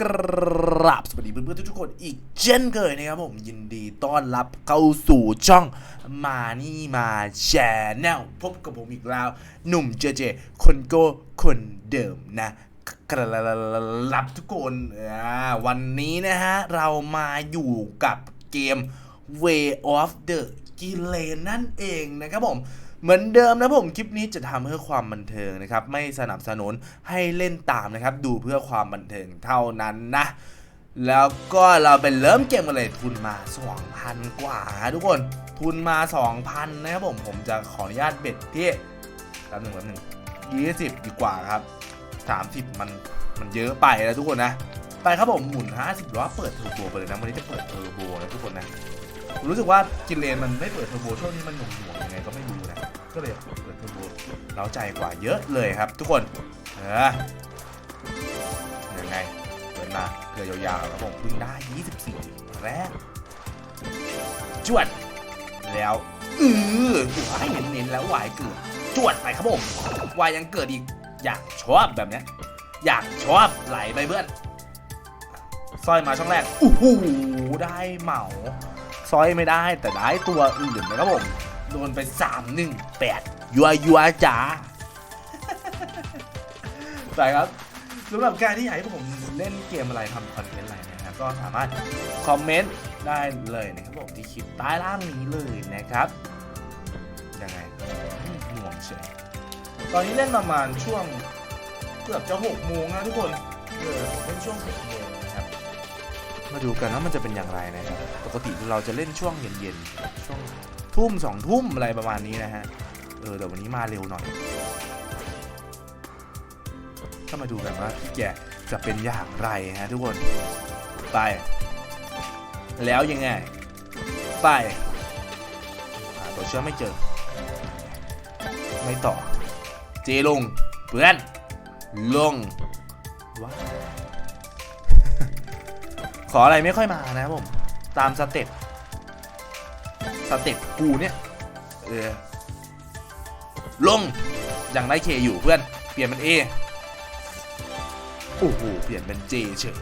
กราบสวัสดีเพื่อนๆทุกคนอีกเช่นเคยนะครับผมยินดีต้อนรับเข้าสู่ช่องมานี่มาแชร์แนลพบกับผมอีกแล้ว หนุ่มเจเจ คนโก้คนเดิมนะกรับทุกคนวันนี้นะฮะ เรามาอยู่กับเกม Way of the g i l e นั่นเองนะครับผม เหมือนเดิมนะผมคลิปนี้จะทำเพื่อความบันเทิงนะครับ ไม่สนับสนุนให้เล่นตามนะครับ ดูเพื่อความบันเทิงเท่านั้นนะ แล้วก็เราไปเริ่มเกมกันเลยทุนมา 2,000 กว่าทุกคนทุนมา 2,000 นะครับผมผมจะขออนุญาตเบ็ดที่แป๊บหนึ่งแป๊บหนึ่งยี่สิบดีกว่าครับ 30 มันมันเยอะไปนะทุกคนนะ ไปครับผมหมุน 50ล้อเปิดเทอร์โบไปเลยนะวันนี้จะเปิดเทอร์โบนะทุกคนนะผมรู้สึกว่ากินเลนมันไม่เปิดเทอร์โบช่วงนี้มันหน่วงหน่วงๆยังไงก็ไม่รู้นะ ก็เลยเปิดเทอร์โบเล้าใจกว่าเยอะเลยครับ ทุกคน เออยังไงเดินมาเกลือยาวๆครับผมเพิ่งได้ 24 แรก จวด แล้วอือวายเน้นๆแล้ววายเกิดจวดไปครับผมวายยังเกิดอีก อยากชอบแบบเนี้ยอยากชอบไหลไปเพื่อนสร้อยมาช่องแรกโอ้โหได้เหมาสร้อยไม่ได้แต่ได้ตัวอื่นนะครับผม โดนไป3 1 8ยัวยัวจ๋าใช่ครับสำหรับการที่อยากให้ผมเล่นเกมอะไรทำคอนเทนต์อะไรนะครับก็สามารถคอมเมนต์ได้เลยนะครับผมที่คลิปใต้ล่างนี้เลยนะครับยังไงหน่วงเฉยตอนนี้เล่นประมาณช่วงเกือบจะหกโมงนะทุกคนเออเล่นช่วงหกโมงนะครับมาดูกันว่ามันจะเป็นอย่างไรนะครับปกติเราจะเล่นช่วงเย็นๆช่วง ทุ่มสองทุ่มอะไรประมาณนี้นะฮะ เออแต่วันนี้มาเร็วหน่อย ก็มาดูกันว่าพี่แกจะเป็นอย่างไรฮะทุกคน ไป แล้วยังไง ไปตัวเชื่อไม่เจอ ไม่ต่อ เจลง เพื่อน ลงว้าขออะไรไม่ค่อยมานะผม ตามสเต็ป สเต็ปกูเนี่ยเออลงยังได้เคอยู่เพื่อน เปลี่ยนเป็นเอโอ้โห เปลี่ยนเป็นเจเฉย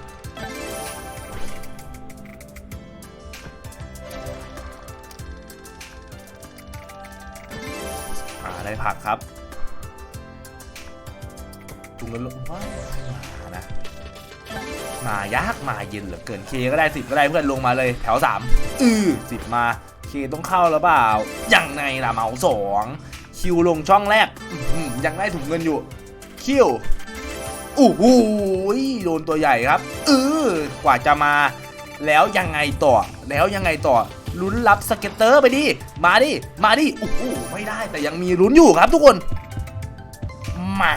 หาได้ผักครับจุงแล้วลงว้ามานะ มายากมาเย็นเหลือเกินเคก็ได้สิบก็ได้เพื่อนลงมาเลย แถวสามอือสิบมา เคต้องเข้าแล้วเปล่า อยังไงล่ะเหมาสองคิวลงช่องแรกยังได้ถุงเงินอยู่ คิวโอู้หูยโดนตัวใหญ่ครับเออกว่าจะมา แล้วยังไงต่อ แล้วยังไงต่อลุ้นรับสเก็ตเตอร์ไปดิ มาดิ มาดิโอู้หูไม่ได้แต่ยังมีลุ้นอยู่ครับทุกคน มา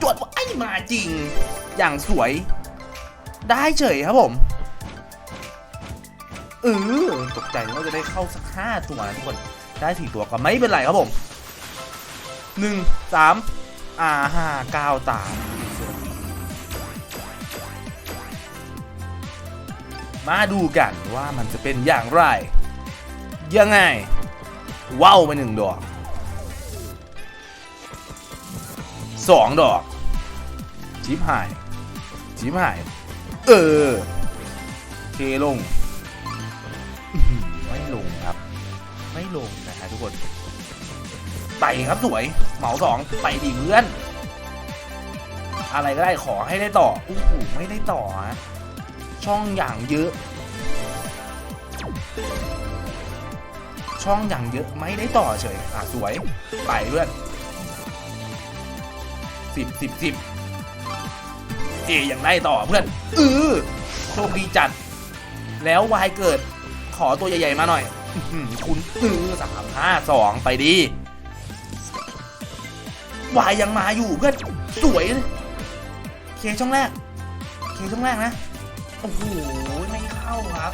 จวดว่าไอ้มาจริง อย่างสวย ได้เฉยครับผม ออตกใจว่าจะได้เข้าสักห้าตัวนะทุกคน ได้สี่ตัวก็ไม่เป็นไรครับผมหนึ่งสามอ่าห้าเก้าตามมาดูกันว่ามันจะเป็นอย่างไร ยังไง ว้าวไปหนึ่งดอกสองดอกชิปหายชิปหาย เออเคลง ลงนะฮะทุกคนไปครับสวยเหมาสองไปดิเพื่อน อะไรก็ได้ขอให้ได้ต่อโอ้โหไม่ได้ต่อฮะช่องอย่างเยอะ ช่องอย่างเยอะไม่ได้ต่อเฉยอะสวยไปเพื่อนสิบสิบสิบเอยังได้ต่อเพื่อนเออโชคดีจัด แล้ววายเกิดขอตัวใหญ่ ๆ มาหน่อย คุณเออสามห้าสองไปดีวายยังมาอยู่เพื่อนสวยเลยเคช่องแรกเคช่องแรกนะโอ้โหไม่เข้าครับ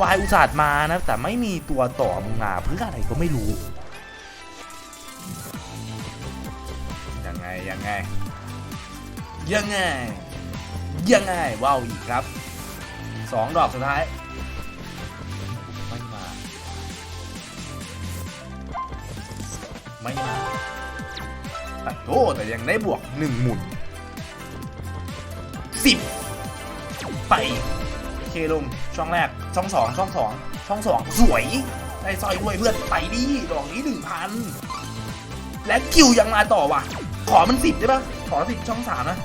วายอุตส่าห์มานะ แต่ไม่มีตัวต่อมึงมาเพื่ออะไรก็ไม่รู้ยังไงยังไงยังไงยังไงว้าวอีกครับสองดอกสุดท้าย ไม่มาแต่โทษแต่ยังได้บวกหนึ่งหมุนสิบไปเคลงช่องแรกช่องสองช่องสองช่องสองสวยได้สร้อยด้วยเพื่อนไปดิดอกนี้หนึ่งพันและคิวยังมาต่อว่ะ ขอมันสิบได้ปะขอสิบช่องสามนะ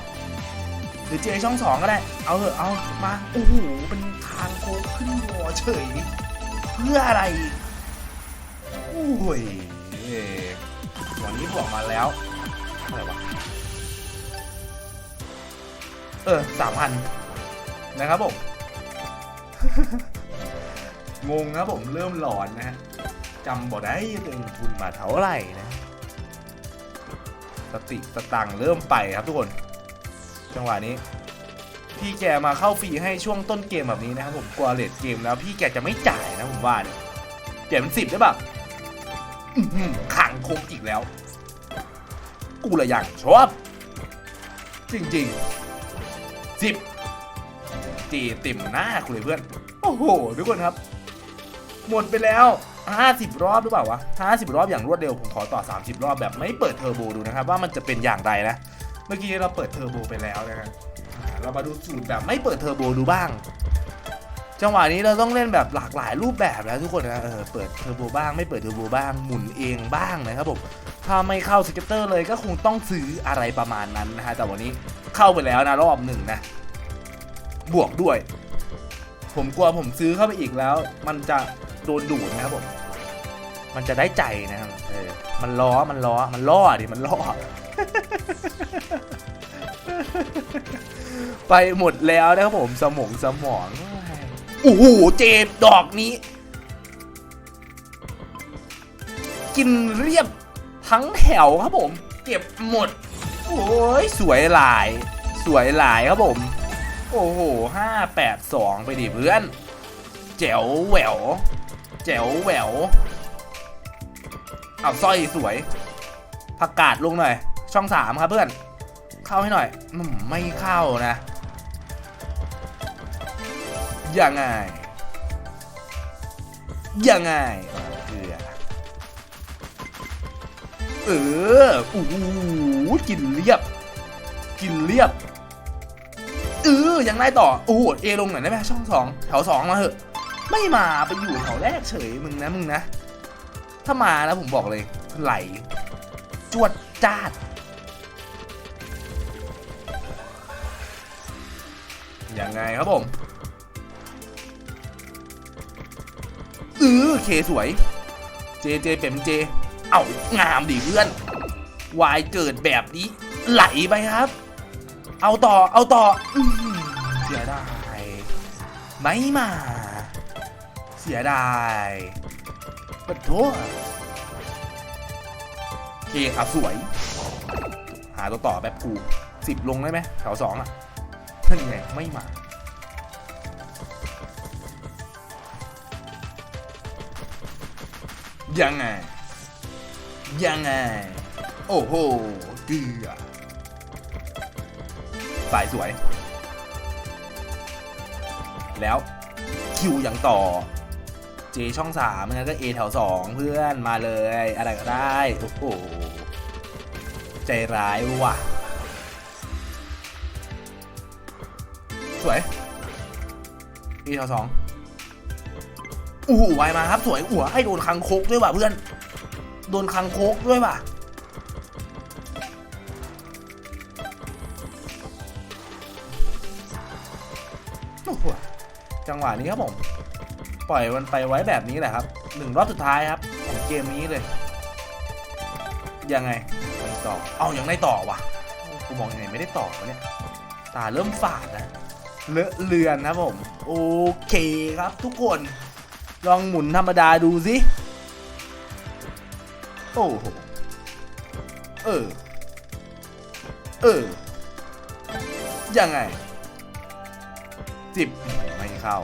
หรือเจช่องสองก็ได้ เอาเถอะเอามาโอ้โหเป็นทางโค้งขึ้นวอเฉย เพื่ออะไรโอ้ย วันนี้บวกมาแล้วอะไรวะ เออสามพันนะครับผม งงนะผมเริ่มหลอนนะฮะจำบ่ได้ตังทุนมาเท่าไหร่นะ สติสตังค์เริ่มไปครับทุกคน จังหวะนี้ พี่แกมาเข้าฟรีให้ช่วงต้นเกมแบบนี้นะครับผมกลัวเลดเกมแล้วพี่แกจะไม่จ่ายนะผมว่าเนี่ยเปลี่ยนเป็นสิบได้แบบ ขังคมอีกแล้ว กูละอย่างชอบ จริงๆสิบจีติ่มหน้าคุณเลยเพื่อน โอ้โห ทุกคนครับ หมดไปแล้ว 50 รอบหรือเปล่าวะ 50 รอบอย่างรวดเร็ว ผมขอต่อ 30 รอบแบบไม่เปิดเทอร์โบดูนะครับ ว่ามันจะเป็นอย่างไรนะ เมื่อกี้เราเปิดเทอร์โบไปแล้วนะครับเรามาดูสูตรแบบไม่เปิดเทอร์โบดูบ้าง จังหวะนี้เราต้องเล่นแบบหลากหลายรูปแบบแล้วทุกคนนะเออเปิดเทอร์โบบ้างไม่เปิดเทอร์โบบ้างหมุนเองบ้างนะครับผมถ้าไม่เข้าสเก็ตเตอร์เลยก็คงต้องซื้ออะไรประมาณนั้นนะฮะแต่วันนี้เข้าไปแล้วนะรอบหนึ่งนะ บวกด้วย ผมกลัวผมซื้อเข้าไปอีกแล้ว มันจะโดนดูดนะครับผมมันจะได้ใจนะครับเออมันล้อมันล้อมันล่อดิมันล่อไปหมดแล้วนะครับผมสมองสมอง โอ้โหเจมดอกนี้ กินเรียบทั้งแถวครับผม เก็บหมด โอ้ยสวยหลาย สวยหลายครับผม โอ้โหห้าแปดสองไปดิเพื่อน แจ๋วแหววแจ๋วแหววเอาสร้อยสวยผักกาดลงหน่อย ช่องสามครับเพื่อน เข้าให้หน่อยไม่เข้านะ ยังไงยังไงเกลือเออโอ้โหกินเรียบ กินเรียบ เออ ยังได้ต่อ โอ้โห เอลงหน่อยได้ไหมช่องสองแถวสองมาเถอะ ไม่มาไปอยู่แถวแรกเฉยมึงนะมึงนะ ถ้ามาแล้วผมบอกเลย ไหล จวดจ้าดยังไงครับผม เออเคสวย เจเจเป็นเจ เอางามดิเพื่อน วายเกิดแบบนี้ ไหลไปครับ เอาต่อเอาต่ออื้อหือเสียดายไม่มา เสียดายปะโถเคครับสวย หาตัวต่อแบบกูสิบลงได้ไหมแถวสองอะนั่นไงไม่มา ยังไง ยังไง โอ้โหเกือสายสวย แล้วคิวอยังต่อ เจช่องสามงั้นก็เอแถวสองเพื่อนมาเลย อะไรก็ได้ โอ้โห ใจร้ายว่ะ สวย เอแถวสอง อู้หูไวมาครับสวยหัวให้โดนคังคกด้วยว่ะเพื่อน โดนคังคกด้วยว่ะอ้โหจังหวะนี้ครับผม ปล่อยมันไปไว้แบบนี้แหละครับหนึ่งรอบสุดท้ายครับของเกมนี้เลย ยังไงไต่อ เอายังได้ต่อว่ะกูมองยังไงไม่ได้ต่อวะเนี่ยตาเริ่มฝาดนะเลอะเลือนนะผม โอเคครับทุกคน ลองหมุนธรรมดาดูสิ โอ้โห เออ เออ ยังไงสิบ ไม่เข้า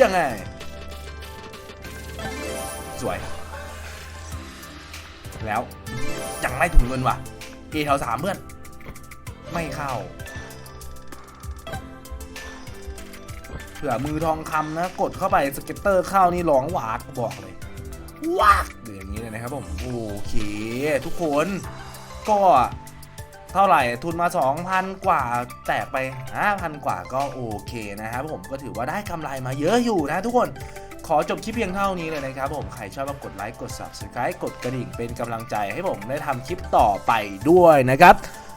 ยังไง สวย แล้ว ยังไม่ถุงเงินว่ะ เอแถวสามเพื่อน ไม่เข้า ผื่อมือทองคำนะ กดเข้าไปสเก็ตเตอร์เข้านี่ร้องหวากบอกเลยวากเดี๋ยวอย่างนี้เลยนะครับผมโอเค ทุกคนก็เท่าไหร่ทุนมา 2,000 กว่าแตกไป 5,000 กว่าก็โอเคนะครับผมก็ถือว่าได้กำไรมาเยอะอยู่นะทุกคนขอจบคลิปเพียงเท่านี้เลยนะครับผม ใครชอบก็กดไลค์ กด Subscribe กดกระดิ่งเป็นกำลังใจให้ผมได้ทำคลิปต่อไปด้วยนะครับ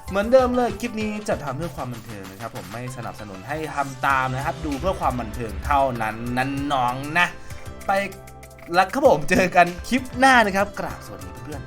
เหมือนเดิมเลยคลิปนี้จะทำเพื่อความบันเทิงนะครับผมไม่สนับสนุนให้ทำตามนะครับ ดูเพื่อความบันเทิงเท่านั้นนั้นน้องนะ ไปแล้วครับผมเจอกันคลิปหน้านะครับกราบสวัสดีเพื่อน